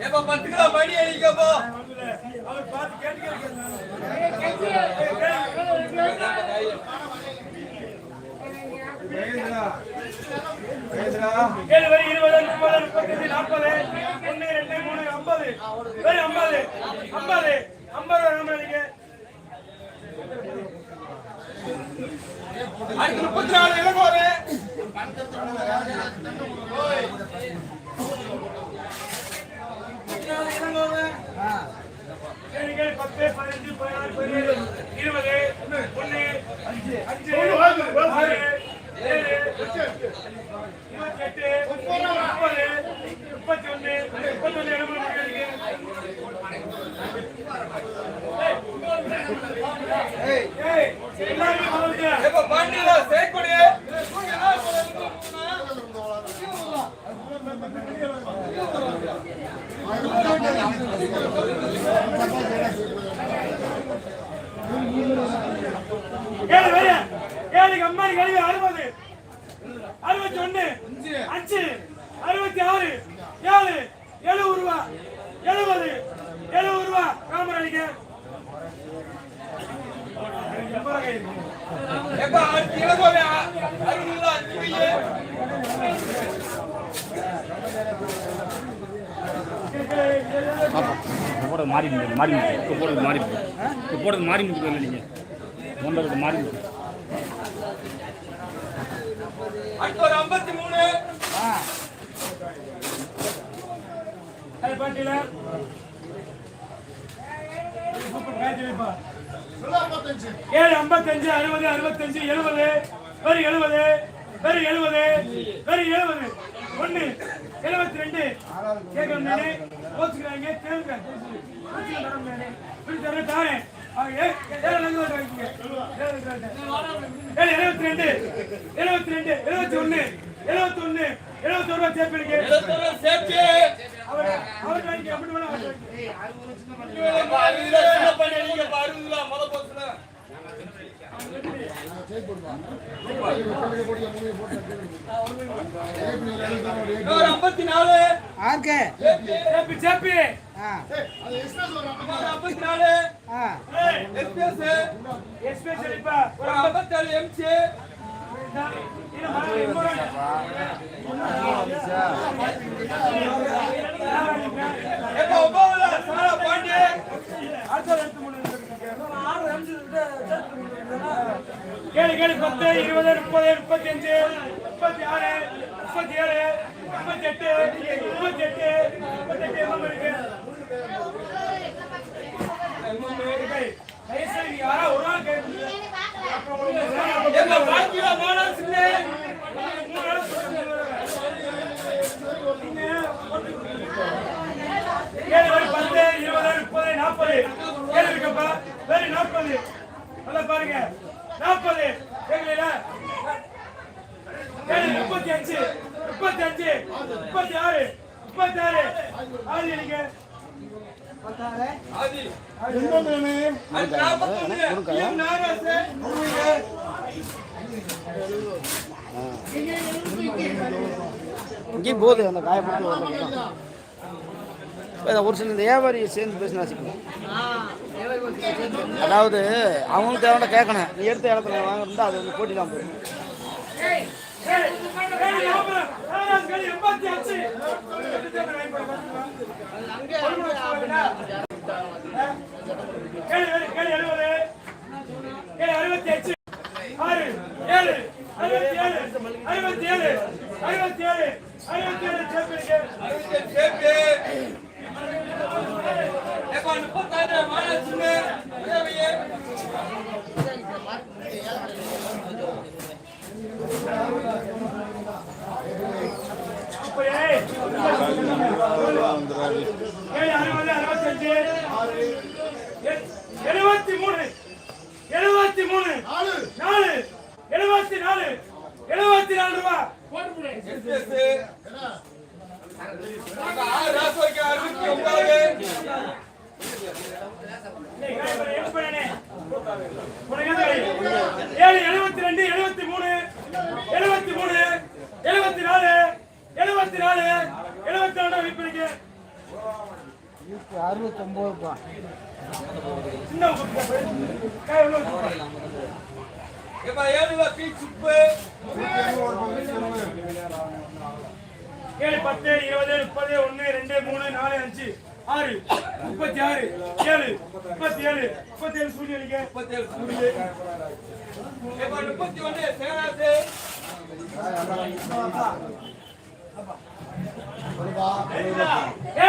ஏப்பா பத்து கிலோ மணி அடிக்கப்போ? அவர் பார்த்து கேட்டு ஏழு இருபது முப்பது முப்பத்தஞ்சு நாற்பது ஒன்னு ரெண்டு மூணு ஐம்பது வெறும் ஐம்பது ஐம்பது ஐம்பது நம்ம நீங்க அடுத்து முப்பத்தி நாலு இளங்கோவே ஏழு ஏழு பத்து பதினஞ்சு பதினாறு பதினேழு இருபது ஒன்னு அஞ்சு அஞ்சு ஆறு ஏழு இருபத்தி எட்டு முப்பது முப்பத்தி ஒன்னு முப்பத்தொன்னு எழுபது மக்களுக்கு ஏழு அம்மாடி கழிவு அறுபது அறுபத்தி ஒண்ணு அஞ்சு அறுபத்தி ஆறு ஏழு எழுபது ரூபா எழுபது எழுபது ரூபா. கையே இப்போ போடுறது மாறி மாறி இப்போ போடுறது மாறி இப்போ போடுறது மாறி முடியாது நீங்கள் ஒன்றரை மாறி அடுத்து ஒரு ஐம்பத்தி மூணு. அது பாட்டில ஏழு ஐம்பத்தஞ்சு அறுபது அறுபத்தஞ்சு எழுபது. வெறும் எழுபது வெறும் எழுபது வெறும் எழுபது. ஒண்ணு எழுபத்தி ரெண்டு கேட்கணும் நானே. கோச்சுக்கிறாங்க கேளுங்க தாரேன் எழுபத்தி ரெண்டு. எழுபத்தி ரெண்டு. எழுபத்தி ஒண்ணு. எழுபத்தி ஒண்ணு. எழுபத்தி ஒரு ரூபா சேர்ப்பிடுங்க எழுபத்தொரு சேர்த்து. அவர் அவர் வாங்கிக்க. அப்படி வேணா அறுபது அறுபது முத போச்சுல ஐம்பத்தி நாலு. ஆர்கே. சேப்பி சேப்பி ஐம்பத்தி நாலு. எஸ்பெஷல் இப்ப ஒரு ஐம்பத்தேழு எம்சி கேளு கேளு பத்து இருபது முப்பது முப்பத்தி அஞ்சு முப்பத்தி ஆறு முப்பத்தி ஏழு முப்பத்தி எட்டு முப்பத்தி எட்டு முப்பத்தி எட்டு பாருங்க நாற்பது முப்பத்தி அஞ்சு முப்பத்தி அஞ்சு முப்பத்தி ஆறு முப்பத்தி ஆறு. ஆறு இங்கேயும் போகுது அந்த காயப்பட்டு வரல ஒரு சில இந்த வியாபாரி சேர்ந்து பேசினா அதாவது அவங்களுக்கு தேவையான கேட்கணும். நீ எடுத்த இடத்துல வாங்கிருந்தா அது வந்து போட்டி தான் போகும் ஏழு ஏழு நாற்பது ஆறாம் கேள்வி எண்பத்தி அஞ்சு ஏழு ஏழு கேள்வி எழுபது ஏழு அறுபத்தி அஞ்சு ஆறு ஏழு அறுபத்தி ஏழு அறுபத்தி ஏழு அறுபத்தி ஏழு அறுபத்தி ஏழு சேர்ப்பிருக்கு அறுபத்தேழு சேப்பு ஏப்பா முப்பத்தாறு மாநாடு உதவியே முப்பது ஏழு அறுபது அறுபத்தஞ்சு எழுபத்தி மூணு எழுபத்தி மூணு நாலு எழுபத்தி நாலு எழுபத்தி நாலு ரூபா எஸ்பிஎஸ் ஆறு ராசு வைக்க அறுபத்தி ஒன்பது ஏழு எழுபத்தி ரெண்டு எழுபத்தி மூணு எழுபத்தி நாலு எழுபத்தி நாலு எழுபத்தி நாலு விற்பனைக்கு அறுபத்தொம்போதுப்பா ஏழு பத்து இருபது முப்பது ஒன்று ரெண்டு மூணு நாலு அஞ்சு ஆறு முப்பத்தி ஆறு ஏழு முப்பத்தி ஏழு முப்பத்தி ஏழு சூழ்நிலை முப்பத்தி ஏழு முப்பத்தி ஒன்று சேனாசு